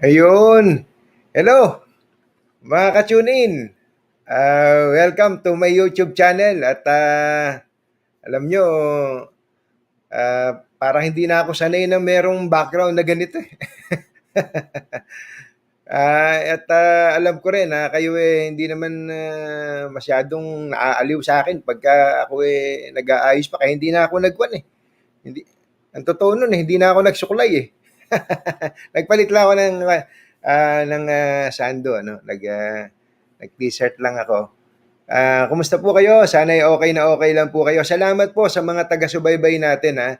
Ayun. Hello, mga ka-tune in. Ah, welcome to my YouTube channel at ah, alam nyo, ah, parang hindi na ako sanay na merong background na ganito. Ah, at ah, alam ko rin na kayo eh hindi naman ah, masyadong naaaliw sa akin pagka ako eh nag-aayos pa kaya hindi na ako nagwan eh. Hindi ang totoo nun eh, hindi na ako nagsuklay eh. Nagpalit lang ako ng ah, ng ah, sando ano, nag ah, nag-t-shirt lang ako. Ah, kumusta po kayo? Sana ay okay na okay lang po kayo. Salamat po sa mga taga-subaybay natin ha.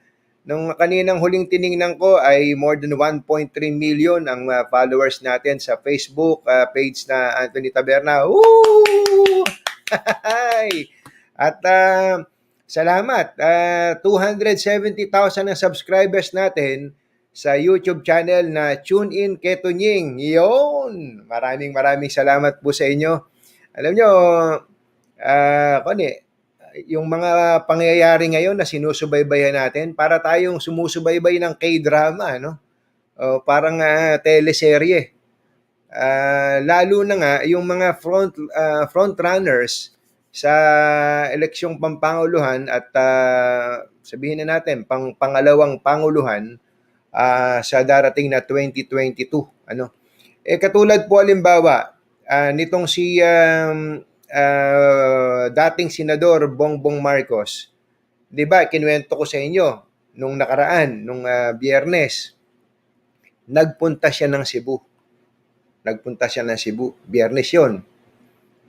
Nung kaninang huling tiningnan ko ay more than 1.3 million ang ah, followers natin sa Facebook ah, page na Anthony Taberna. Woo! At ah, salamat. Ah, 270,000 ang subscribers natin sa YouTube channel na Tune In Ketunying. Yun! Maraming maraming salamat po sa inyo. Alam nyo, ah, uh, yung mga pangyayari ngayon na sinusubaybayan natin, para tayong sumusubaybay ng K-drama, no? O, parang uh, teleserye. Uh, lalo na nga yung mga front uh, front runners sa eleksyong pampanguluhan at uh, sabihin na natin pang pangalawang panguluhan uh, sa darating na 2022 ano eh katulad po halimbawa uh, nitong si um, uh, dating senador Bongbong Marcos, 'di ba? Kinuwento ko sa inyo nung nakaraan, nung uh, Biyernes. Nagpunta siya ng Cebu. Nagpunta siya ng Cebu. Biyernes 'yon.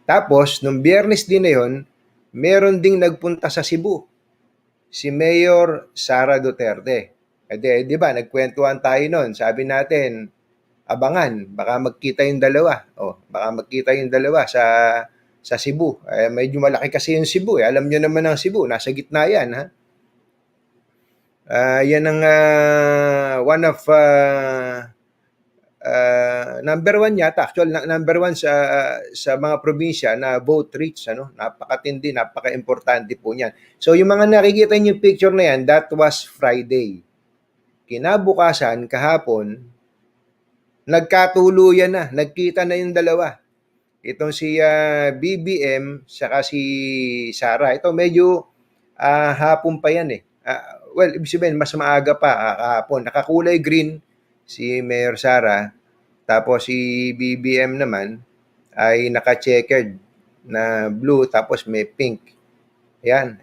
Tapos nung Biyernes din na 'yon, meron ding nagpunta sa Cebu. Si Mayor Sara Duterte. Eh, di, ba, nagkwentuhan tayo noon. Sabi natin, abangan, baka magkita yung dalawa. O, baka magkita yung dalawa sa sa Cebu. Eh, medyo malaki kasi yung Cebu. Eh. Alam nyo naman ang Cebu, nasa gitna yan. Ha? Uh, yan ang uh, one of uh, uh, number one yata. Actual number one sa uh, sa mga probinsya na vote reach. Ano? Napakatindi, napaka-importante po niyan. So yung mga nakikita niyo picture na yan, that was Friday. Kinabukasan, kahapon, nagkatuluyan na, nagkita na yung dalawa itong si uh, ah, BBM saka si Sara. Ito medyo uh, hapon pa yan eh. Uh, well, ibig sabihin, mas maaga pa uh, kahapon. Nakakulay green si Mayor Sara. Tapos si BBM naman ay naka-checkered na blue tapos may pink. Yan,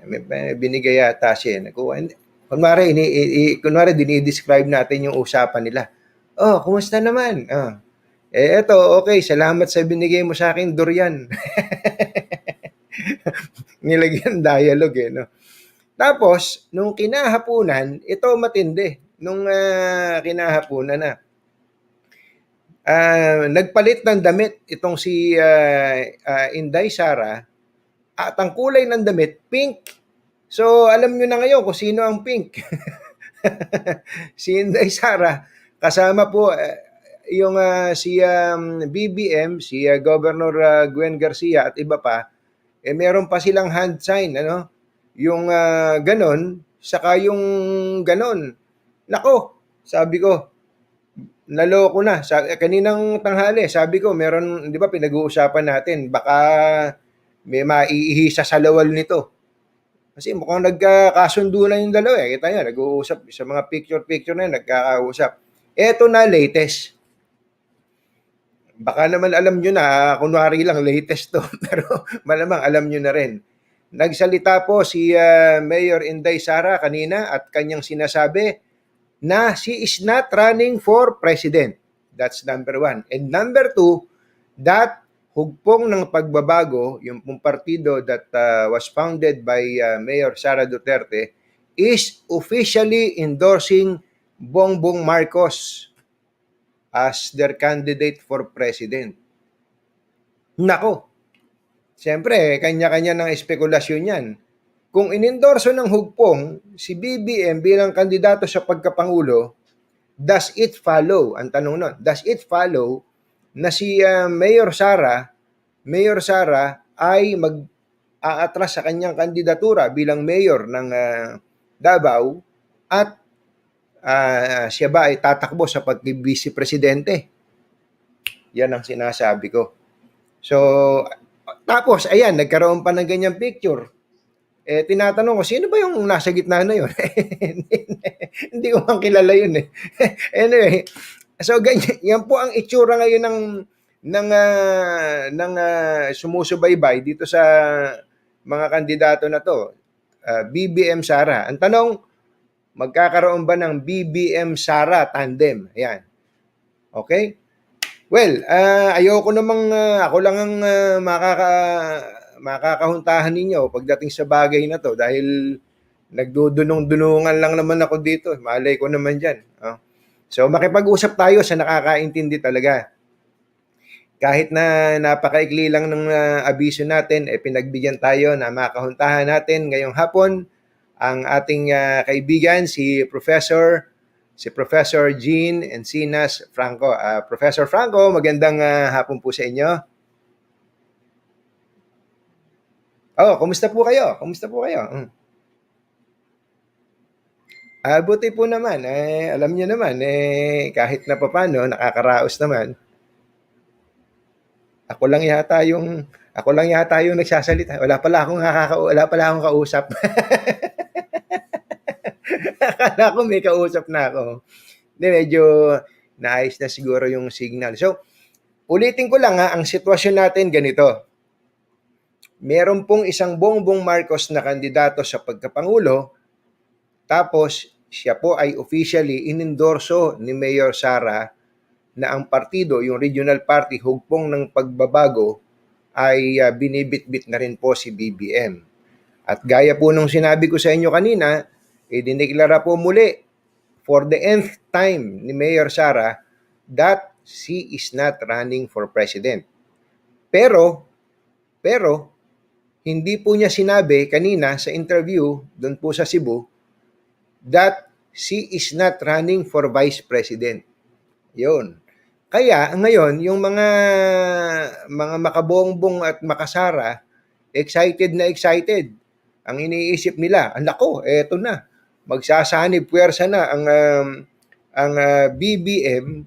binigay yata siya. Nakuha. Kunwari, ini, i, kunwari, dinidescribe natin yung usapan nila. Oh, kumusta naman? Oh, eh, eto, okay, salamat sa binigay mo sa akin, durian. Nilagyan dialogue eh, no? Tapos, nung kinahapunan, ito matindi. Nung uh, kinahapunan na, uh, nagpalit ng damit itong si uh, uh, Inday Sara at ang kulay ng damit, pink. So, alam nyo na ngayon kung sino ang pink. si Inday Sara, kasama po, uh, yung uh, si um, BBM, si uh, Governor uh, Gwen Garcia at iba pa, eh meron pa silang hand sign, ano? Yung uh, ganon, saka yung ganon. Nako, sabi ko, naloko na. Sa, eh, kaninang tanghali, sabi ko, meron, di ba, pinag-uusapan natin, baka may maiihisa sa lawal nito. Kasi mukhang nagkakasundo na yung dalawa. Eh. Kita nyo, nag-uusap sa mga picture-picture na yun, nagkakausap. Eto na latest baka naman alam nyo na, kunwari lang latest to, pero malamang alam nyo na rin. Nagsalita po si uh, Mayor Inday Sara kanina at kanyang sinasabi na she is not running for president. That's number one. And number two, that hugpong ng pagbabago, yung pong partido that uh, was founded by uh, Mayor Sara Duterte, is officially endorsing Bongbong Marcos as their candidate for president. Nako, siyempre, kanya-kanya ng espekulasyon yan. Kung inendorso ng hugpong si BBM bilang kandidato sa pagkapangulo, does it follow? Ang tanong nun, does it follow na si uh, Mayor Sara, Mayor Sara ay mag aatras sa kanyang kandidatura bilang mayor ng uh, Davao at uh, siya ba ay tatakbo sa pag-vice presidente Yan ang sinasabi ko. So, tapos, ayan, nagkaroon pa ng ganyang picture. Eh, tinatanong ko, sino ba yung nasa gitna na yun? Hindi ko man kilala yun eh. anyway, so ganyan, yan po ang itsura ngayon ng ng ah, ng ah, sumusubaybay dito sa mga kandidato na to. Ah, BBM Sara. Ang tanong, magkakaroon ba ng BBM Sara tandem? Ayan. Okay? Well, ah, ayoko namang ah, ako lang ang ah, makaka makakahuntahan ninyo pagdating sa bagay na to dahil nagdudunong-dunungan lang naman ako dito. Malay ko naman dyan. oh. So makipag-usap tayo sa nakakaintindi talaga. Kahit na napakaikli lang ng ah, abiso natin, eh pinagbigyan tayo na makahuntahan natin ngayong hapon ang ating ah, kaibigan si Professor si Professor Jean Encinas Franco. Ah, Professor Franco, magandang ah, hapon po sa inyo. Oh, kumusta po kayo? Kumusta po kayo? Mm. Ah, buti po naman. Eh, alam niyo naman, eh, kahit na papano, nakakaraos naman. Ako lang yata yung, ako lang yata yung nagsasalita. Wala pala akong nakaka, wala pala akong kausap. Akala ko may kausap na ako. Hindi, medyo naayos na siguro yung signal. So, ulitin ko lang ha, ang sitwasyon natin ganito. Meron pong isang Bongbong Marcos na kandidato sa pagkapangulo, tapos siya po ay officially inendorso ni Mayor Sara na ang partido, yung regional party, hugpong ng pagbabago, ay uh, binibitbit na rin po si BBM. At gaya po nung sinabi ko sa inyo kanina, idineklara po muli for the nth time ni Mayor Sara that she is not running for president. Pero, pero, hindi po niya sinabi kanina sa interview doon po sa Cebu that she is not running for vice president. Yun. Kaya ngayon, yung mga mga makabongbong at makasara, excited na excited. Ang iniisip nila, ang nako, eto na. Magsasanib puwersa na ang um, ang uh, BBM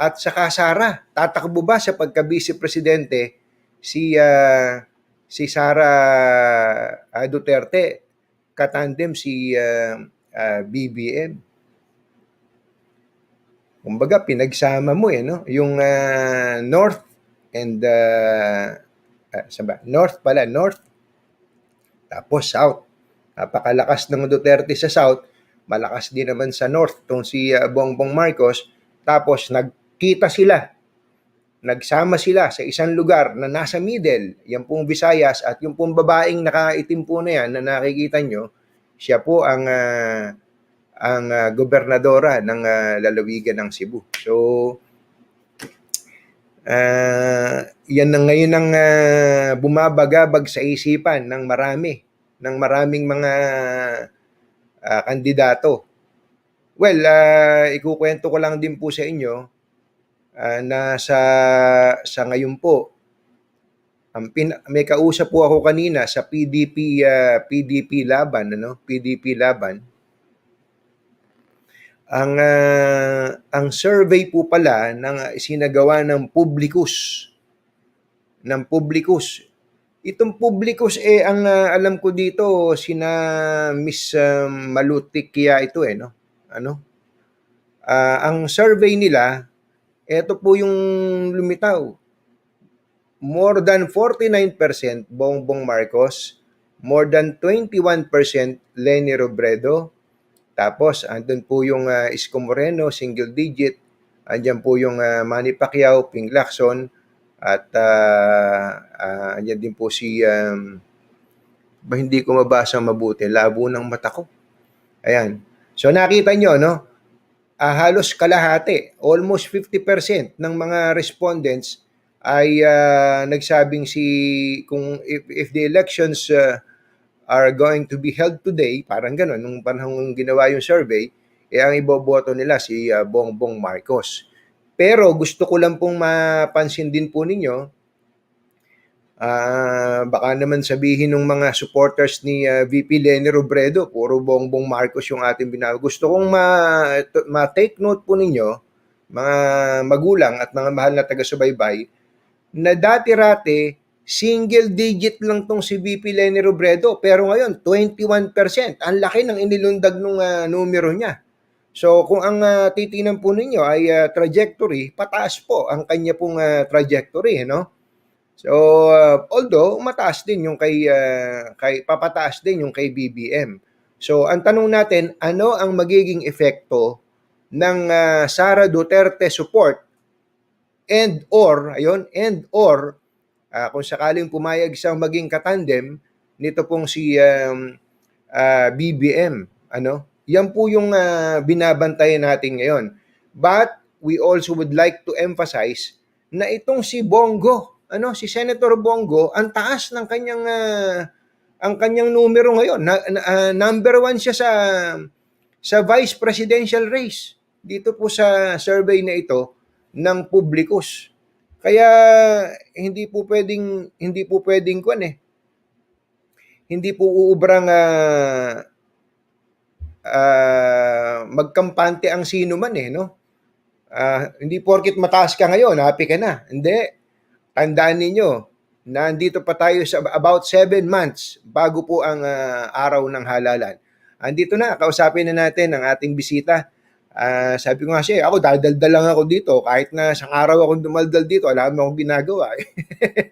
at saka Sara. Tatakbo ba sa pagka-vice presidente si uh, si Sara uh, Duterte katandem si uh, uh, BBM? Kumbaga, pinagsama mo eh, no? Yung uh, North and, uh, uh, ba? North pala, North. Tapos South. Napakalakas ng Duterte sa South. Malakas din naman sa North tong si uh, Bongbong Marcos. Tapos nagkita sila. Nagsama sila sa isang lugar na nasa middle. Yan pong Visayas at yung pong babaeng nakaitim po na yan na nakikita nyo, siya po ang uh, ang uh, gobernadora ng uh, lalawigan ng Cebu. So, uh, yan na ngayon ang uh, bumabagabag sa isipan ng marami, ng maraming mga uh, kandidato. Well, uh, ikukwento ko lang din po sa inyo uh, na sa, sa ngayon po, ang pin, may kausap po ako kanina sa PDP uh, PDP laban ano PDP laban ang uh, ang survey po pala ng sinagawa ng Publicus ng Publicus. Itong Publicus eh ang uh, alam ko dito sina Miss um, Malutik kaya ito eh no. Ano? Uh, ang survey nila ito po yung lumitaw. More than 49% Bongbong Marcos, more than 21% Leni Robredo, tapos, andun po yung uh, Isko Moreno, single digit. Andyan po yung uh, Manny Pacquiao, Ping Lacson. At uh, uh, andyan din po si, um, ba hindi ko mabasa mabuti, labo ng mata ko. Ayan. So nakita nyo, no? Uh, halos kalahati, almost 50% ng mga respondents ay uh, nagsabing si kung if, if the elections uh, are going to be held today, parang gano'n, nung panahon ginawa yung survey, eh ang iboboto nila si uh, Bongbong Marcos. Pero gusto ko lang pong mapansin din po ninyo, uh, baka naman sabihin ng mga supporters ni uh, VP Lenny Robredo, puro Bongbong Marcos yung ating binago. Gusto kong ma- ma-take note po ninyo mga magulang at mga mahal na taga-subaybay na dati-rate single digit lang tong si VP Lenny Robredo pero ngayon 21%. Ang laki ng inilundag nung ah, numero niya. So kung ang uh, titinan po ninyo ay ah, trajectory, pataas po ang kanya pong ah, trajectory, no? So ah, although mataas din yung kay ah, kay papataas din yung kay BBM. So ang tanong natin, ano ang magiging epekto ng ah, Sara Duterte support and or ayun, and or ah, kung sakaling pumayag siyang maging katandem nito pong si um, ah, BBM, ano? Yan po yung ah, binabantayan natin ngayon. But we also would like to emphasize na itong si Bongo, ano, si Senator Bongo, ang taas ng kanyang ah, ang kanyang numero ngayon. Na, na- ah, number one siya sa sa vice presidential race dito po sa survey na ito ng Publicus. Kaya hindi po pwedeng hindi po pwedeng kwan eh. Hindi po uubrang ah, ah, magkampante ang sino man eh, no? Ah, hindi porkit mataas ka ngayon, happy ka na. Hindi. Tandaan ninyo, nandito pa tayo sa about seven months bago po ang ah, araw ng halalan. Andito na, kausapin na natin ang ating bisita. Ah, sabi ko nga siya, ako daldal lang ako dito. Kahit na isang araw akong dumaldal dito, alam mo akong ginagawa.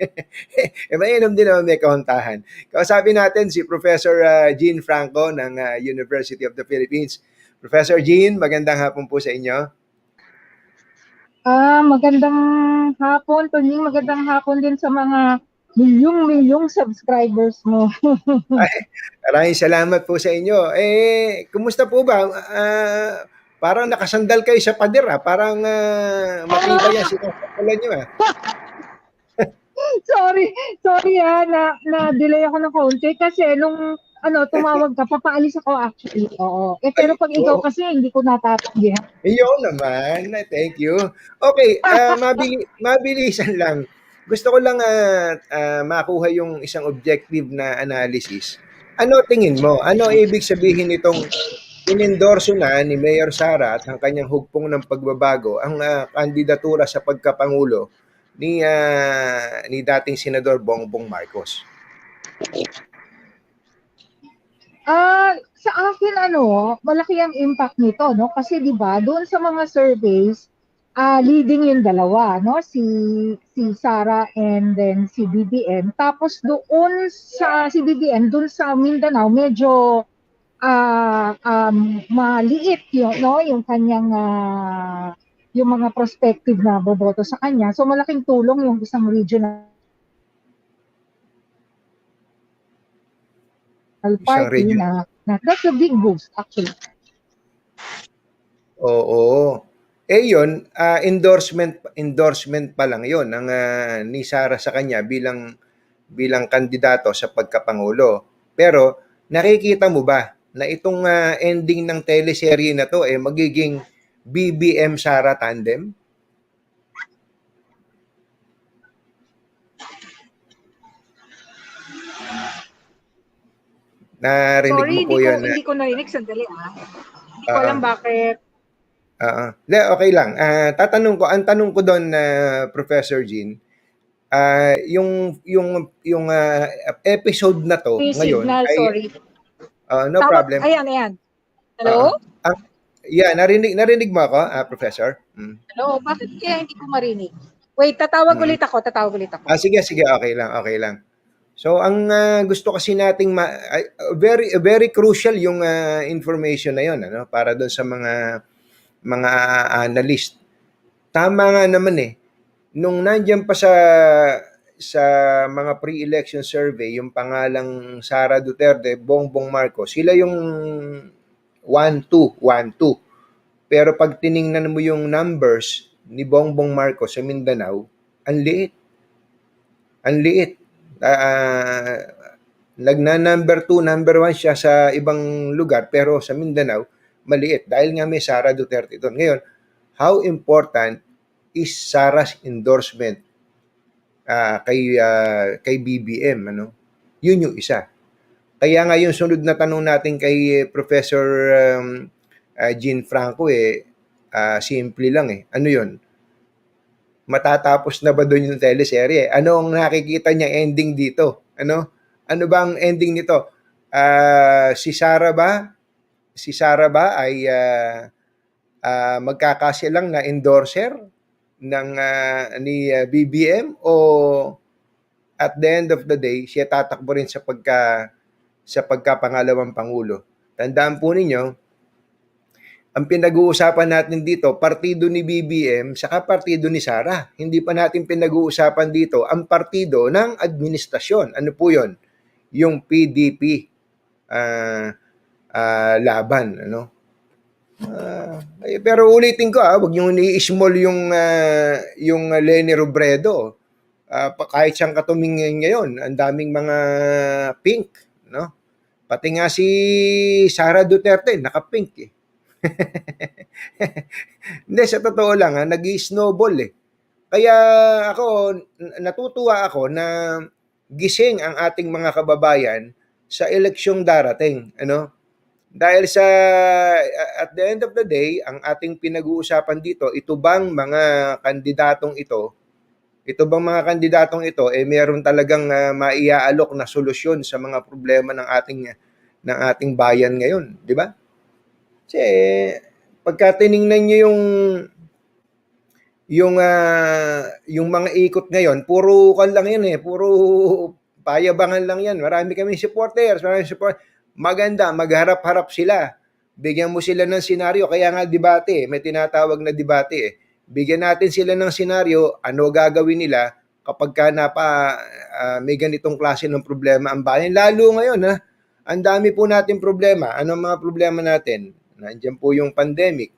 eh, mainam din naman may kahuntahan. Kausapin natin si Professor ah, Jean Franco ng ah, University of the Philippines. Professor Jean, magandang hapon po sa inyo. Ah, magandang hapon, Tunying. Magandang hapon din sa mga milyong-milyong subscribers mo. Maraming salamat po sa inyo. Eh, kumusta po ba? Ah, parang nakasandal kayo sa pader ah. Parang uh, matibay yan sinasakalan nyo ah. sorry, sorry ah, na, na-delay ako ng konti kasi nung ano, tumawag ka, papaalis ako actually. Oo. Eh, pero pag ikaw kasi, hindi ko natatanggihan. Iyo naman. Thank you. Okay, ah, mabili, mabilisan lang. Gusto ko lang ah, ah, makuha yung isang objective na analysis. Ano tingin mo? Ano ibig sabihin nitong inendorso na ni Mayor Sara at ang kanyang hugpong ng pagbabago ang ah, kandidatura sa pagkapangulo ni ah, ni dating senador Bongbong Marcos? Ah, sa akin ano, malaki ang impact nito, no? Kasi 'di ba, doon sa mga surveys, ah leading yung dalawa, no? Si si Sara and then si BBM. Tapos doon sa si BBM, doon sa Mindanao, medyo ah um, maliit yung no, yung kanyang ah, yung mga prospective na boboto sa kanya. So malaking tulong yung isang regional party region- na, na that's a big boost actually. Oo. Eh yun, ah, endorsement endorsement pa lang 'yon ng ah, ni Sara sa kanya bilang bilang kandidato sa pagkapangulo. Pero nakikita mo ba na itong ah, ending ng teleserye na to eh magiging BBM Sara tandem? Narinig Sorry, mo hindi po ko, yun na hindi ko narinig. Sandali ah. Hindi ko Ah. alam bakit. Oo. Hindi, okay lang. Ah, tatanong ko, ang tanong ko doon na Professor Jean, ah, yung yung yung ah, episode na to May ngayon signal, ay sorry. ah, no Tawag- problem. Ayan, ayan. Hello? Ah, yeah, narinig narinig mo ako, ah, Professor? Mm. Hello? Bakit kaya hindi ko marinig? Wait, tatawag Hmm. ulit ako. Tatawag ulit ako. Ah, sige, sige, okay lang, okay lang. So, ang ah, gusto kasi nating ma- ay, very very crucial yung ah, information na 'yon, ano, para doon sa mga mga analyst. Tama nga naman eh. Nung nandiyan pa sa sa mga pre-election survey, yung pangalang Sara Duterte, Bongbong Marcos, sila yung 1-2, 1-2. Pero pag tiningnan mo yung numbers ni Bongbong Marcos sa Mindanao, ang liit. Ang liit. Ah, nagna number 2, number 1 siya sa ibang lugar, pero sa Mindanao, maliit. Dahil nga may Sara Duterte doon. Ngayon, how important is Sara's endorsement ah, kay ah, kay BBM ano yun yung isa kaya nga yung sunod na tanong natin kay eh, Professor um, ah, Jean Franco eh Ah, simple lang eh. Ano 'yun? Matatapos na ba doon yung teleserye? Ano ang nakikita niya ending dito? Ano? Ano ba ang ending nito? Ah, si Sarah ba? Si Sarah ba ay ah, ah, magkakasilang na endorser ng ah, ni ah, BBM o at the end of the day siya tatakbo rin sa pagka sa pagkapangalawang pangulo. Tandaan po ninyo, ang pinag-uusapan natin dito, partido ni BBM saka partido ni Sara. Hindi pa natin pinag-uusapan dito ang partido ng administrasyon. Ano po 'yon? Yung PDP ah, ah, laban, ano? Eh, pero ulitin ko ah, wag niyo i-small yung ah, yung Lenny Robredo. Pa- kahit siyang katumingin ngayon, ang daming mga pink, no? Pati nga si Sara Duterte, naka-pink eh. Hindi, sa totoo lang, ha, nag-snowball eh. Kaya ako, natutuwa ako na gising ang ating mga kababayan sa eleksyong darating. Ano? Dahil sa, at the end of the day, ang ating pinag-uusapan dito, ito bang mga kandidatong ito, ito bang mga kandidatong ito, eh meron talagang uh, maiaalok na solusyon sa mga problema ng ating ng ating bayan ngayon, di ba? Kasi pagka tiningnan niyo yung yung ah, yung mga ikot ngayon, puro kan lang yan eh, puro payabangan lang yan. Marami kami supporters, marami support. Maganda, magharap-harap sila. Bigyan mo sila ng senaryo, kaya nga debate, may tinatawag na debate eh. Bigyan natin sila ng senaryo, ano gagawin nila kapag ka napa, ah, may ganitong klase ng problema ang bayan. Lalo ngayon ha, ang dami po natin problema. Ano ang mga problema natin? Nandiyan po yung pandemic,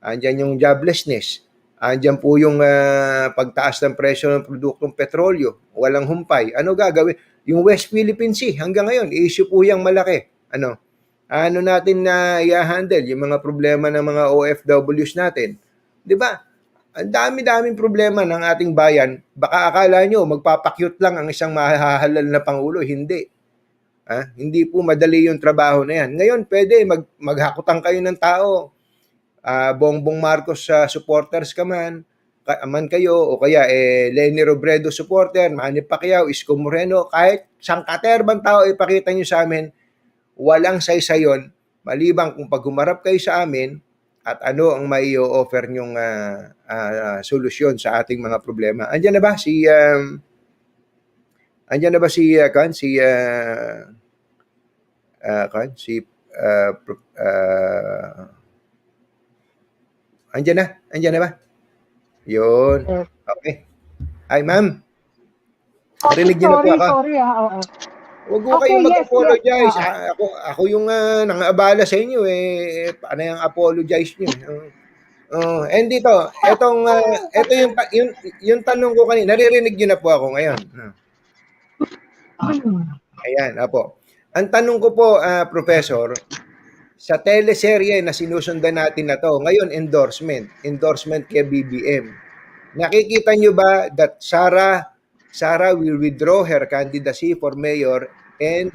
andyan yung joblessness, andyan po yung ah, pagtaas ng presyo ng produktong petrolyo, walang humpay. Ano gagawin? Yung West Philippine Sea, hanggang ngayon, issue po yung malaki. Ano? Ano natin na i-handle yung mga problema ng mga OFWs natin? 'Di ba? Ang dami-daming problema ng ating bayan. Baka akala nyo, magpapakyut lang ang isang mahahalal na pangulo. Hindi. Ah, hindi po madali yung trabaho na yan. Ngayon, pwede mag, maghakutan kayo ng tao. Ah, Bongbong Marcos sa supporters ka man, ka, man kayo, o kaya eh, Lenny Robredo supporter, Manny Pacquiao, Isko Moreno, kahit sangkaterbang tao ipakita nyo sa amin, walang saysayon, malibang kung pag humarap kayo sa amin, at ano ang may offer nyong ah, ah, solusyon sa ating mga problema. Andiyan na ba si um, Andiyan na ba si uh, kan si uh, uh, kan si uh, uh, Andiyan na? Andiyan na ba? Yun. Okay. Ay, ma'am. Okay, Narinig niyo na po ako. sorry ah, oo. Huwag mo Okay, kayong yes, mag-apologize. yes. Ah, Ako, ako yung uh, nang-abala sa inyo eh. Paano yung apologize niyo? Uh, uh, and dito, etong, uh, eto yung, yung, yung tanong ko kanina, naririnig niyo na po ako ngayon. Uh. Ayan, apo. Ang tanong ko po, ah, Professor, sa teleserye na sinusundan natin na to, ngayon endorsement, endorsement kay BBM. Nakikita nyo ba that Sarah, Sarah will withdraw her candidacy for mayor and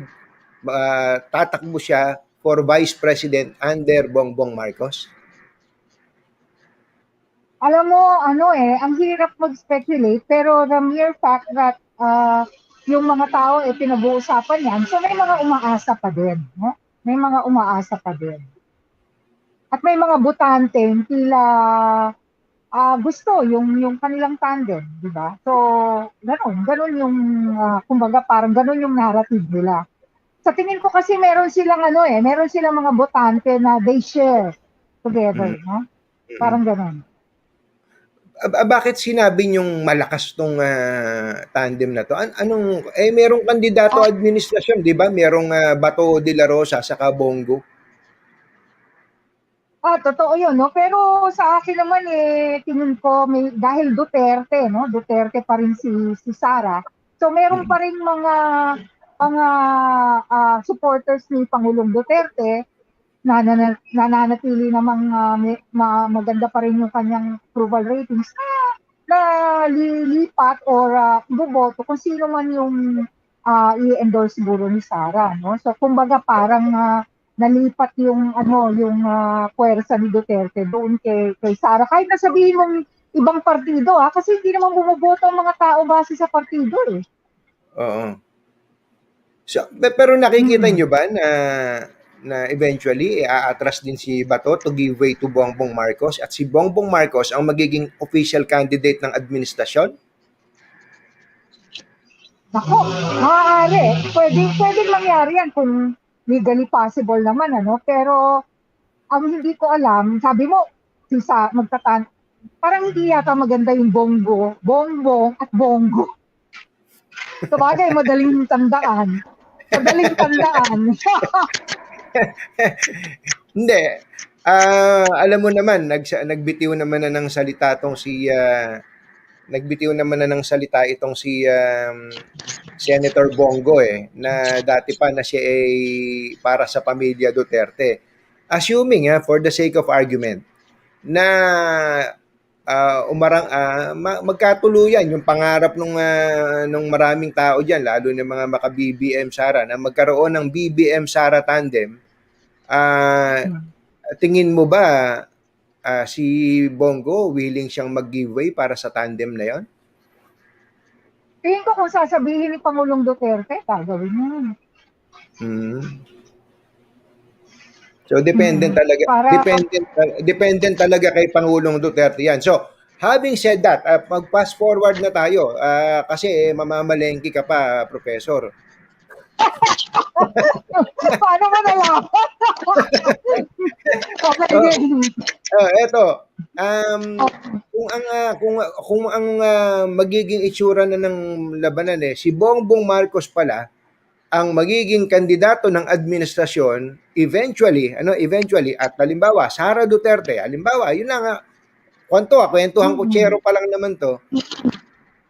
ah, tatakbo siya for vice president under Bongbong Marcos? Alam mo, ano eh, ang hirap mag-speculate, pero the mere fact that ah, yung mga tao eh pinag-uusapan yan, so may mga umaasa pa din. No? May mga umaasa pa din. At may mga butante, tila ah, gusto yung yung kanilang tandem, di ba? So, ganun, ganun yung, ah, kumbaga parang ganun yung narrative nila. Sa tingin ko kasi meron silang ano eh, meron silang mga botante na they share together, no? Parang ganun. Ah, bakit sinabi niyong malakas tong ah, tandem na to? An- anong eh merong kandidato Ah. administrasyon, 'di ba? Merong ah, Bato de la Rosa sa Bongo. Ah, totoo yun, no? Pero sa akin naman eh, tingin ko may, dahil Duterte, no? Duterte pa rin si, si Sara. So meron pa rin mga mga ah, supporters ni Pangulong Duterte na, na, na nananatili namang ah, may- ma- maganda pa rin yung kanyang approval ratings na, na lilipat or uh, buboto kung sino man yung ah, i-endorse siguro ni Sara, no? So kumbaga parang ah, nalipat yung ano yung ah, puwersa ni Duterte doon kay kay Sara kahit na sabihin mong ibang partido ah kasi hindi naman bumoboto ang mga tao base sa partido eh. Oo. So, pe- pero nakikita Mm. nyo ba na na eventually aatras din si Bato to give way to Bongbong Marcos at si Bongbong Marcos ang magiging official candidate ng administrasyon? Nako, maaari. Pwede, pwede mangyari yan kung legally possible naman, ano. Pero, ang hindi ko alam, sabi mo, sa, magtatan, parang hindi yata maganda yung bongo, bongbong at bongo. Sabagay, madaling tandaan. Madaling tandaan. Hindi. Ah, alam mo naman, nag, nagbitiw naman na ng salita tong si ah, nagbitiw naman na ng salita itong si um, Senator Bongo eh na dati pa na siya ay para sa pamilya Duterte. Assuming ah, for the sake of argument na ah, umarang ah, ma- magkatuluyan yung pangarap nung ah, nung maraming tao diyan lalo ng mga maka BBM Sara na magkaroon ng BBM Sara tandem ah tingin mo ba ah, si Bongo willing siyang mag-giveaway para sa tandem na yon? Tingin ko kung sasabihin ni Pangulong Duterte, gagawin niya. Hmm. So dependent Mm, talaga para- dependent dependent talaga kay Pangulong Duterte 'yan. So having said that, ah, mag-fast forward na tayo ah, kasi eh, mamamalengke ka pa, professor. Paano mo nalaman? okay, Oh. Ah, eto. Um, kung ang ah, kung kung ang ah, magiging itsura na ng labanan eh si Bongbong Marcos pala ang magiging kandidato ng administrasyon eventually ano eventually at halimbawa Sara Duterte halimbawa yun lang nga kwanto ah kwentuhan Mhm. chero pa lang naman to.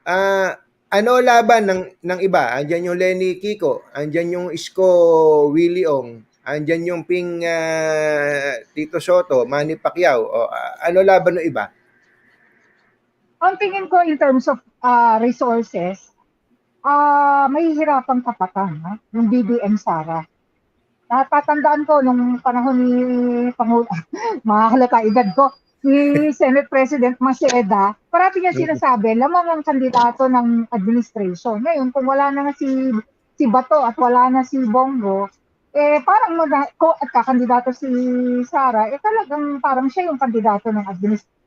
Ah ano laban ng ng iba? Andyan yung Lenny Kiko andyan yung Isko Willie Ong andyan yung Ping ah, Tito Soto Manny Pacquiao o ah, ano laban ng iba? Ang tingin ko in terms of ah, resources, ah may hirapang kapatan, ha? yung BBM Sara. Natatandaan ko nung panahon ni Pangulo, mahalata edad ko, ni Senate President Maceda, parati niya sinasabi, lamang ang kandidato ng administration. Ngayon, kung wala na nga si, si Bato at wala na si Bongo, eh parang mag- ko at kakandidato si Sara, eh talagang parang siya yung kandidato ng administration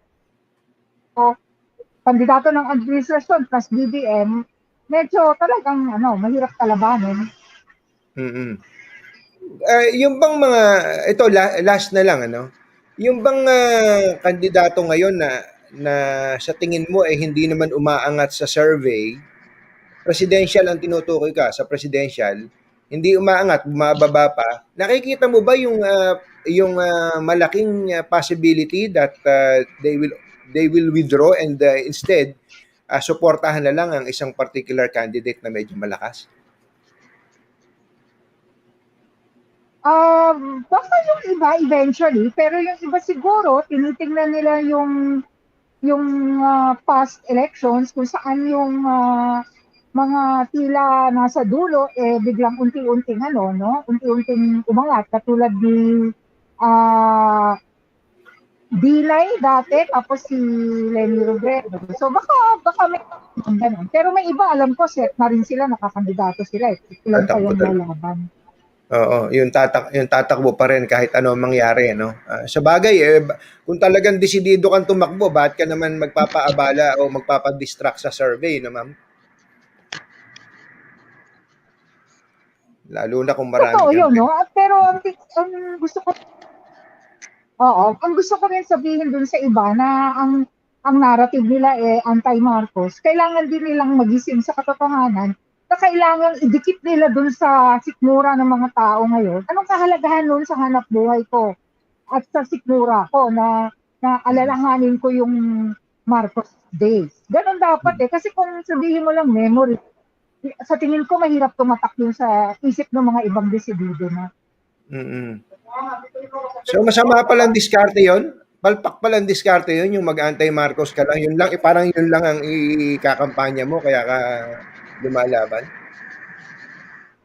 kandidato ng administrasyon plus BBM, medyo talagang ano, mahirap kalabanin. mm yung bang mga ito la- last na lang ano? Yung bang ah, kandidato ngayon na na sa tingin mo eh hindi naman umaangat sa survey presidential ang tinutukoy ka sa presidential hindi umaangat bumababa pa. Nakikita mo ba yung ah, yung ah, malaking ah, possibility that ah, they will they will withdraw and ah, instead ah, suportahan na lang ang isang particular candidate na medyo malakas? Um, baka yung iba eventually, pero yung iba siguro, tinitingnan nila yung yung ah, past elections kung saan yung ah, mga tila nasa dulo eh biglang unti-unting ano no? Unti-unting umangat katulad ni ah Dilay dati tapos si Lenny Robredo. So baka baka may ganun. Pero may iba alam ko set na rin sila nakakandidato sila eh. Ilan pa yung lalaban. Oo, yung tatak yung tatakbo pa rin kahit ano ang mangyari, no? Ah, sa bagay, eh, kung talagang desidido kang tumakbo, bakit ka naman magpapaabala o magpapadistract sa survey, no, ma'am? Lalo na kung marami Totoo yun, no? Pero ang, ang gusto ko Oo, ang gusto ko rin sabihin dun sa iba na ang ang narrative nila eh anti-Marcos, kailangan din nilang magising sa katotohanan na kailangan idikit nila dun sa sikmura ng mga tao ngayon. Anong kahalagahan nun sa hanap buhay ko at sa sikmura ko na na alalahanin ko yung Marcos days. Ganon dapat eh. Kasi kung sabihin mo lang memory, sa tingin ko mahirap tumatak yun sa isip ng mga ibang desidido na. Mm-mm. So masama palang diskarte 'yon. Palpak palang diskarte 'yon yung mag-anti-Marcos ka lang. Yun lang, eh, parang yun lang ang ikakampanya mo kaya ka lumalaban.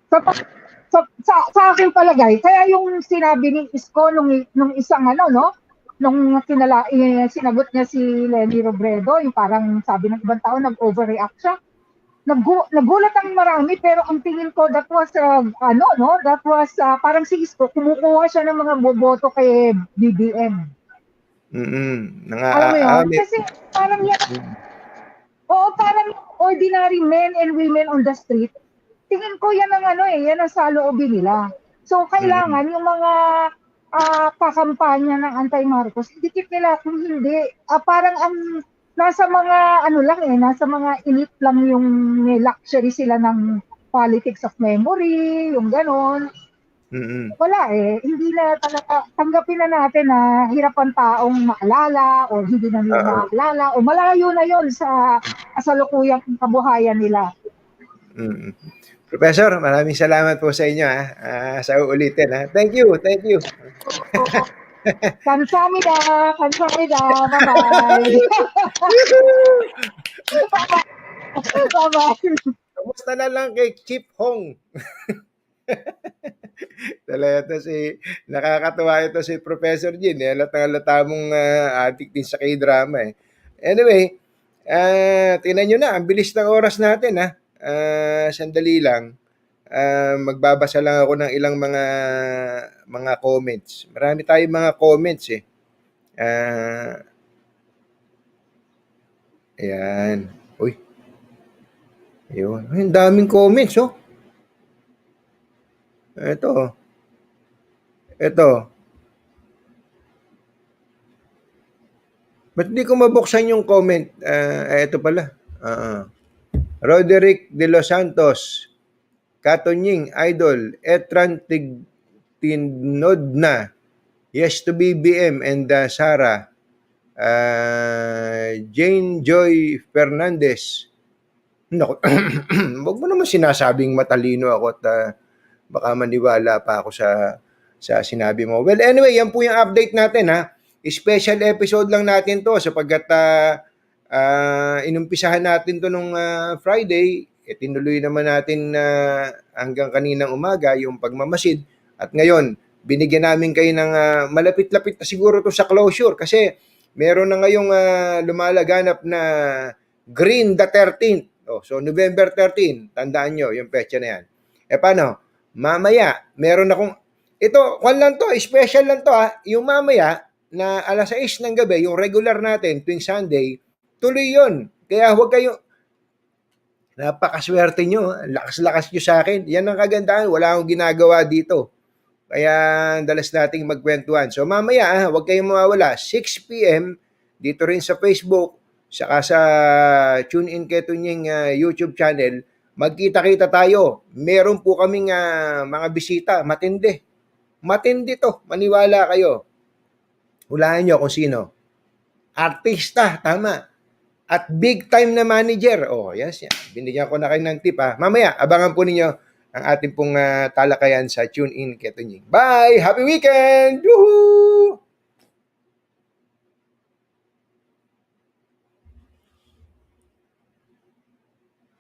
Sa pa- sa, sa, sa aking palagay, kaya yung sinabi ni Isko nung, nung isang ano, no? Nung kinala, eh, sinagot niya si Lenny Robredo, yung parang sabi ng ibang tao, nag-overreact siya. Naggu, nagulat ang marami, pero ang tingin ko, that was, uh, ano, no? That was, uh, parang si Isko, kumukuha siya ng mga boboto kay BBM. Mm-mm. Alam mo yun? Nang Kasi parang yan, oo, parang ordinary men and women on the street, tingin ko yan ang ano eh, yan ang saloobin nila. So, kailangan yung mga ah, kakampanya ng anti-Marcos, dikit nila kung hindi, ah, parang ang nasa mga ano lang eh, nasa mga elite lang yung may luxury sila ng politics of memory, yung ganon. Mm-mm. Wala eh, hindi na talaga, tanggapin na natin na hirap ang taong maalala o hindi na nila Oo. maalala o malayo na yon sa kasalukuyang kabuhayan nila. Mm. Professor, maraming salamat po sa inyo ha. Ah, sa uulitin ha. Thank you, thank you. Kamsahamnida, kamsahamnida, bye-bye. bye-bye. Kamusta na lang kay Chip Hong? Talaga ito si, nakakatuwa ito si Professor Jin. Eh. Halatang halata mong ah, addict din sa K-drama eh. Anyway, ah tingnan nyo na, ang bilis ng oras natin ha. Ah, sandali lang. Ah, magbabasa lang ako ng ilang mga mga comments. Marami tayong mga comments eh. Ah, ayan. Uy. Ayun. Ay, ang daming comments oh. Ito. Ito. Ba't di ko mabuksan yung comment? Ah, eh, ito pala. Ah. Roderick De Los Santos. Katonying, Idol. Etran Tig Tinod na. Yes to BBM and uh, Sarah. Ah, Jane Joy Fernandez. Naku, wag mo naman sinasabing matalino ako at ah, baka maniwala pa ako sa sa sinabi mo. Well, anyway, yan po yung update natin ha. Special episode lang natin to sapagkat ah, ah, inumpisahan natin to nung ah, Friday, eh, tinuloy naman natin na hanggang kaninang umaga yung pagmamasid at ngayon binigyan namin kayo ng ah, malapit-lapit na siguro to sa closure kasi meron na ngayong ah, lumalaganap na Green the 13th. Oh, so November 13, tandaan nyo yung petsa na yan. E paano? Mamaya, meron akong, ito, kwan lang to, special lang to ha, yung mamaya, na alas 6 ng gabi, yung regular natin, tuwing Sunday, tuloy yon Kaya huwag kayo, napakaswerte nyo, lakas-lakas nyo sa akin. Yan ang kagandahan, wala akong ginagawa dito. Kaya dalas nating magkwentuhan. So mamaya, ah, huwag kayong mawawala. 6 p.m. dito rin sa Facebook, saka sa TuneIn Ketunying uh, YouTube channel, magkita-kita tayo. Meron po kaming ah, mga bisita, matindi. Matindi to, maniwala kayo. Hulaan nyo kung sino. Artista, tama. At big time na manager. Oh, yes, yan. Binigyan ko na kayo ng tip ha. Mamaya, abangan po ninyo ang ating pong ah, talakayan sa TuneIn Ketunying. Bye! Happy weekend! Woohoo!